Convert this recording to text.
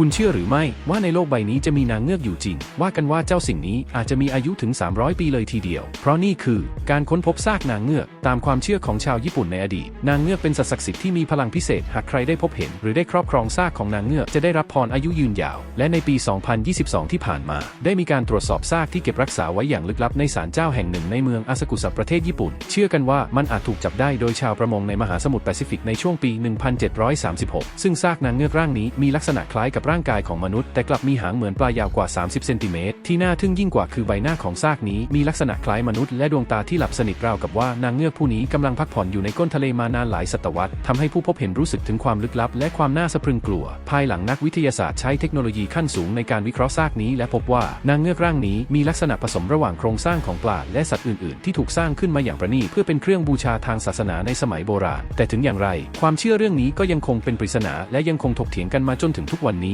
คุณเชื่อหรือไม่ว่าในโลกใบนี้จะมีนางเงือกอยู่จริง ว่ากันว่าเจ้าสิ่งนี้อาจจะมีอายุถึง 300 ปีเลยทีเดียว เพราะนี่คือการค้นพบซากนางเงือก ตามความเชื่อของชาวญี่ปุ่นในอดีต นางเงือกเป็นสัตว์ศักดิ์สิทธิ์ที่มีพลังพิเศษ หากใครได้พบเห็น หรือได้ครอบครองซากของนางเงือกจะได้รับพรอายุยืนยาว และในปี 2022 ที่ผ่านมา ได้มีการตรวจสอบซากที่เก็บรักษาไว้อย่างลึกลับในศาลเจ้าแห่งหนึ่งในเมืองอาซากุสะประเทศญี่ปุ่น เชื่อกันว่ามันอาจถูกจับได้โดยชาวประมงในมหาสมุทรแปซิฟิกในช่วงปี 1736 ซึ่งซากนางเงือกร่างนี้มีลักษณะคล้ายกับร่างกายของมนุษย์ แต่กลับมีหางเหมือนปลายาวกว่า 30 เซนติเมตร ที่น่าทึ่งยิ่งกว่าคือใบหน้าของซากนี้ มีลักษณะคล้ายมนุษย์และดวงตาที่หลับสนิทราวกับว่านางเงือกผู้นี้กำลังพักผ่อนอยู่ในก้นทะเลมานานหลายศตวรรษทำให้ผู้พบเห็นรู้สึกถึงความลึกลับ และความน่าสะพรึงกลัว ภายหลังนักวิทยาศาสตร์ใช้เทคโนโลยีขั้นสูงในการวิเคราะห์ซากนี้ และพบว่านางเงือกร่างนี้มีลักษณะผสมระหว่างโครงสร้างของปลาและสัตว์อื่น ๆ ที่ถูกสร้างขึ้นมาอย่างประณีตเพื่อเป็นเครื่องบูชาทางศาสนาในสมัยโบราณ แต่ถึงอย่างไร ความเชื่อเรื่องนี้ก็ยังคงเป็นปริศนาและยังคงถกเถียงกันมาจนถึงทุกวันนี้